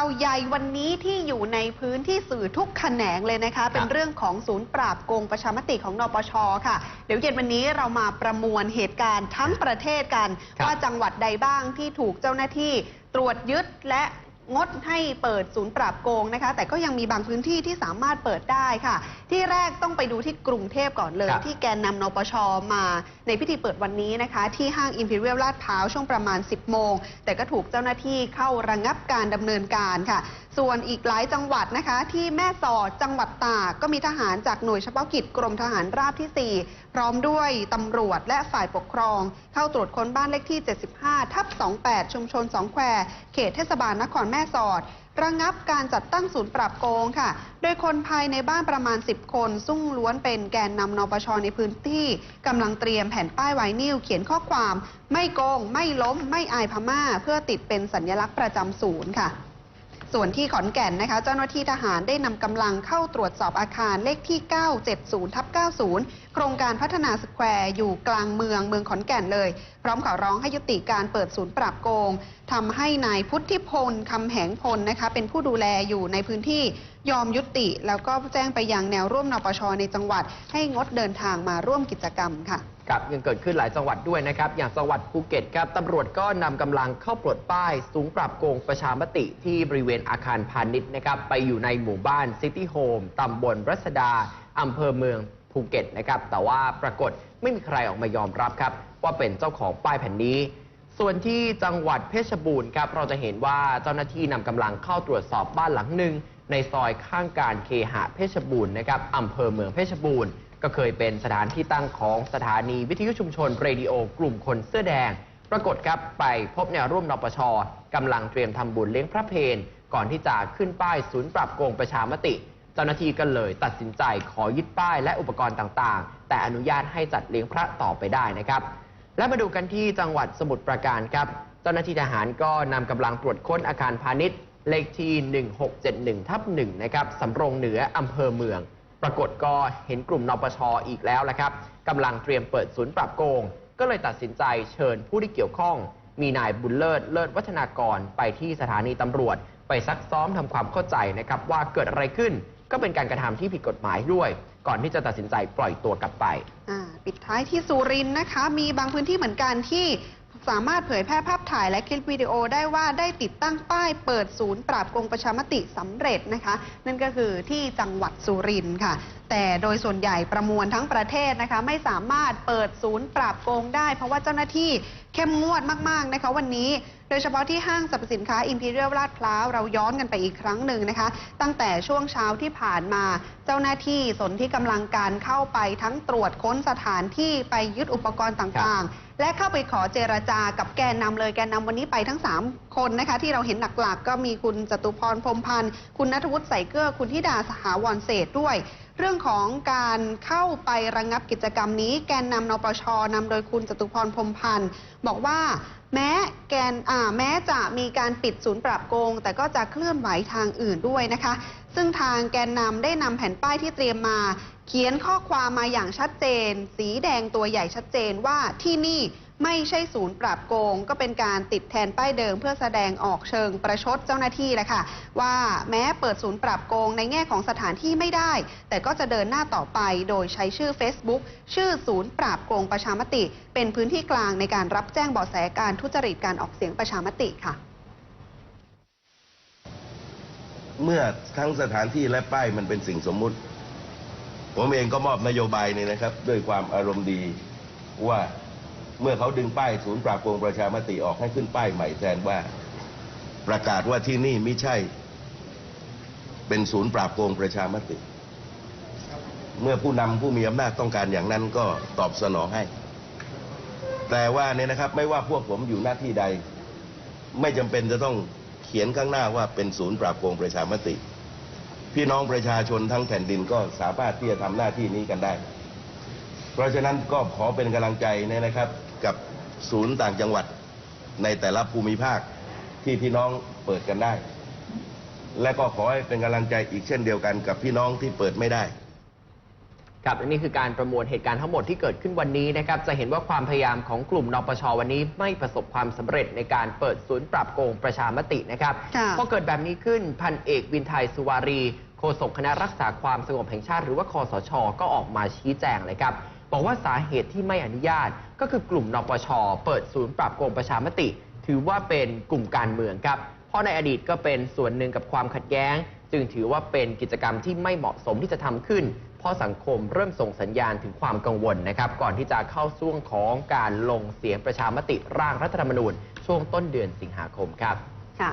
าวใหญ่วันนี้ที่อยู่ในพื้นที่สื่อทุกแขนงเลยนะคะ เป็นเรื่องของศูนย์ปราบโกงประชามติของนปชค่ะ เดี๋ยวเย็นวันนี้เรามาประมวลเหตุการณ์ทั้งประเทศกันครับว่าจังหวัดใดบ้างที่ถูกเจ้าหน้าที่ตรวจยึดและ งดให้เปิดศูนย์ปราบโกงนะคะ แต่ก็ยังมีบางพื้นที่ที่สามารถเปิดได้ค่ะ ที่แรกต้องไปดูที่กรุงเทพก่อนเลย ครับ ที่แกนนำนปชมาในพิธีเปิดวันนี้นะคะ ที่ห้างอิมพีเรียลลาดพร้าวช่วงประมาณ 10 โมง แต่ก็ถูกเจ้าหน้าที่เข้าระงงับการดำเนินการค่ะ ส่วนอีกหลายจังหวัดนะคะ ที่แม่สอดจังหวัดตากก็มีทหารจากหน่วยเฉพาะกิจกรมทหารราบที่ 4 พร้อมด้วยตำรวจและฝ่ายปกครอง เข้าตรวจค้นบ้านเลขที่ 75 ทับ 28 ชุมชนสองแควเขตเทศบาลนครแม่สอด ระงับการจัดตั้งศูนย์ปราบโกงค่ะ โดยคนภายในบ้านประมาณ 10 คนซึ่งล้วนเป็นแกนนำนปชในพื้นที่กำลังเตรียมแผ่นป้ายไวนิลเขียนข้อความ ไม่โกง ไม่ล้ม ไม่อายพม่า เพื่อติดเป็นสัญลักษณ์ประจำศูนย์ค่ะ ส่วนที่ขอนแก่นนะคะ เจ้าหน้าที่ทหารได้นำกำลังเข้าตรวจสอบอาคารเลขที่ 970ทับ90 โครงการพัฒนาสแควร์อยู่กลางเมืองเมืองขอนแก่นเลย พร้อมขอร้องให้ยุติการเปิดศูนย์ปราบโกงทำให้นายพุทธิพลคำแหงพลนะคะ เป็นผู้ดูแลอยู่ในพื้นที่ยอมยุติ แล้วก็แจ้งไปยังแนวร่วมนปชในจังหวัด ให้งดเดินทางมาร่วมกิจกรรมค่ะ ครับยังเกิดขึ้นหลายจังหวัดด้วยนะครับ อย่างจังหวัดภูเก็ตครับตำรวจก็นำกำลังเข้าปลดป้าย สูงปราบโกงประชามติที่บริเวณอาคารพาณิชย์นะครับ ไปอยู่ในหมู่บ้านซิตี้โฮมตำบลรัศดาอำเภอเมืองภูเก็ตนะครับ แต่ว่าปรากฏไม่มีใครออกมายอมรับครับ ว่าเป็นเจ้าของป้ายแผ่นนี้ ส่วนที่จังหวัดเพชรบูรณ์ครับเราจะเห็นว่าเจ้าหน้าที่นำกำลังเข้าตรวจสอบบ้านหลังหนึ่งในซอยข้างการเคหะเพชรบูรณ์นะครับอำเภอเมืองเพชรบูรณ์ ก็เคยเป็นสถานที่ตั้งของสถานีวิทยุชุมชนเรดิโอกลุ่มคนเสื้อแดง ปรากฏครับไปพบแนวร่วมนปชกำลังเตรียมทำบุญเลี้ยงพระเพนก่อนที่จะขึ้นป้ายศูนย์ปรับโกงประชามติ เจ้าหน้าที่ก็เลยตัดสินใจขอยึดป้ายและอุปกรณ์ต่างๆ แต่อนุญาตให้จัดเลี้ยงพระต่อไปได้นะครับและมาดูกันที่จังหวัดสมุทรปราการครับ เจ้าหน้าที่ทหารก็นำกำลังตรวจค้นอาคารพาณิชย์ เลขที่ 1671ทับ1นะครับสำโรงเหนืออำเภอเมือง ปรากฏก็เห็นกลุ่มนปชอีกแล้วละครับกำลังเตรียมเปิดศูนย์ปรับโกง ก็เลยตัดสินใจเชิญผู้ที่เกี่ยวข้อง มีนายบุญเลิศเลิศวัฒนากรไปที่สถานีตำรวจ ไปซักซ้อมทำความเข้าใจนะครับว่าเกิดอะไรขึ้นก็เป็นการกระทำที่ผิดกฎหมายด้วย ก่อนที่จะตัดสินใจปล่อยตัวกลับไป ปิดท้ายที่สุรินทร์นะคะ มีบางพื้นที่เหมือนกันที่ สามารถเผยแพร่ภาพถ่ายและคลิปวิดีโอได้ว่าได้ติดตั้งป้ายเปิดศูนย์ปราบโกงประชามติสำเร็จนะคะ นั่นก็คือที่จังหวัดสุรินทร์ค่ะ แต่โดยส่วนใหญ่ประมวลทั้งประเทศนะคะ ไม่สามารถเปิดศูนย์ปราบโกงได้ เพราะว่าเจ้าหน้าที่เข้มงวดมาก ๆ นะคะ วันนี้โดยเฉพาะที่ห้างสรรพสินค้า Imperial ลาดพร้าวเราย้อนกันไปอีกครั้งหนึ่งนะคะ ตั้งแต่ช่วงเช้าที่ผ่านมา เจ้าหน้าที่สนที่กำลังการเข้าไปทั้งตรวจค้นสถานที่ไปยึดอุปกรณ์ต่างๆ และเข้าไปขอเจรจากับแกนนำเลยแกนนำวันนี้ไปทั้ง 3 คนนะคะ ที่เราเห็นหลักๆ ก็มีคุณจตุพรพรมพันธ์ คุณนัทวุฒิใส่เกื้อ คุณธิดาสหาวรเศษด้วย เรื่องของการเข้าไประงงับกิจกรรมนี้ แกนนำนปชนำโดยคุณจตุพรพรมพันธ์บอกว่าแม้แกนแม้จะมีการปิดศูนย์ปราบโกง แต่ก็จะเคลื่อนไหวทางอื่นด้วยนะคะ ซึ่งทางแกนนำได้นำแผ่นป้ายที่เตรียมมา เขียนข้อความมาอย่างชัดเจน สีแดงตัวใหญ่ชัดเจนว่าที่นี่ ไม่ใช่ศูนย์ปราบโกง ก็เป็นการติดแทนป้ายเดิม เพื่อแสดงออกเชิงประชดเจ้าหน้าที่แหละค่ะ ว่าแม้เปิดศูนย์ปราบโกงในแง่ของสถานที่ไม่ได้ แต่ก็จะเดินหน้าต่อไปโดยใช้ชื่อ Facebook ชื่อศูนย์ปราบโกงประชามติ เป็นพื้นที่กลางในการรับแจ้งเบาะแสการทุจริตการออกเสียงประชามติค่ะเมื่อทั้งสถานที่และป้ายมันเป็นสิ่งสมมุติ ผมเองก็มอบนโยบายนี่นะครับ ด้วยความอารมณ์ดีว่า เมื่อเขาดึงป้ายศูนย์ปราบโกงประชามติออกให้ขึ้นป้ายใหม่แทนว่า ประกาศว่าที่นี่ไม่ใช่ เป็นศูนย์ปราบโกงประชามติ เมื่อผู้นำผู้มีอำนาจต้องการอย่างนั้นก็ตอบสนองให้ แต่ว่าเนี่ยนะครับ ไม่ว่าพวกผมอยู่หน้าที่ใด ไม่จำเป็นจะต้องเขียนข้างหน้าว่าเป็นศูนย์ปราบโกงประชามติ พี่น้องประชาชนทั้งแผ่นดินก็สามารถที่จะทำหน้าที่นี้กันได้ เพราะฉะนั้นก็ขอเป็นกำลังใจนะครับ กับศูนย์ต่างจังหวัดในแต่ละภูมิภาคที่พี่น้องเปิดกันได้ และก็ขอให้เป็นกำลังใจอีกเช่นเดียวกันกับพี่น้องที่เปิดไม่ได้ครับและนี่คือการประมวลเหตุการณ์ทั้งหมดที่เกิดขึ้นวันนี้นะครับ จะเห็นว่าความพยายามของกลุ่มนปชวันนี้ไม่ประสบความสำเร็จในการเปิดศูนย์ปรับโกงประชามตินะครับค่ะพอเกิดแบบนี้ขึ้นพันเอกวินไทยสุวารีโฆษกคณะรักษาความสงบแห่งชาติ หรือว่าคอสช ก็ออกมาชี้แจงเลยครับ บอกว่าสาเหตุที่ไม่อนุญาต ก็คือกลุ่มนปช เปิดศูนย์ปรับโกงประชามติ ถือว่าเป็นกลุ่มการเมืองครับ เพราะในอดีตก็เป็นส่วนหนึ่งกับความขัดแย้ง จึงถือว่าเป็นกิจกรรมที่ไม่เหมาะสมที่จะทำขึ้น เพราะสังคมเริ่มส่งสัญญาณถึงความกังวลนะครับก่อนที่จะเข้าช่วงของการลงเสียงประชามติร่างรัฐธรรมนูญช่วงต้นเดือนสิงหาคมครับ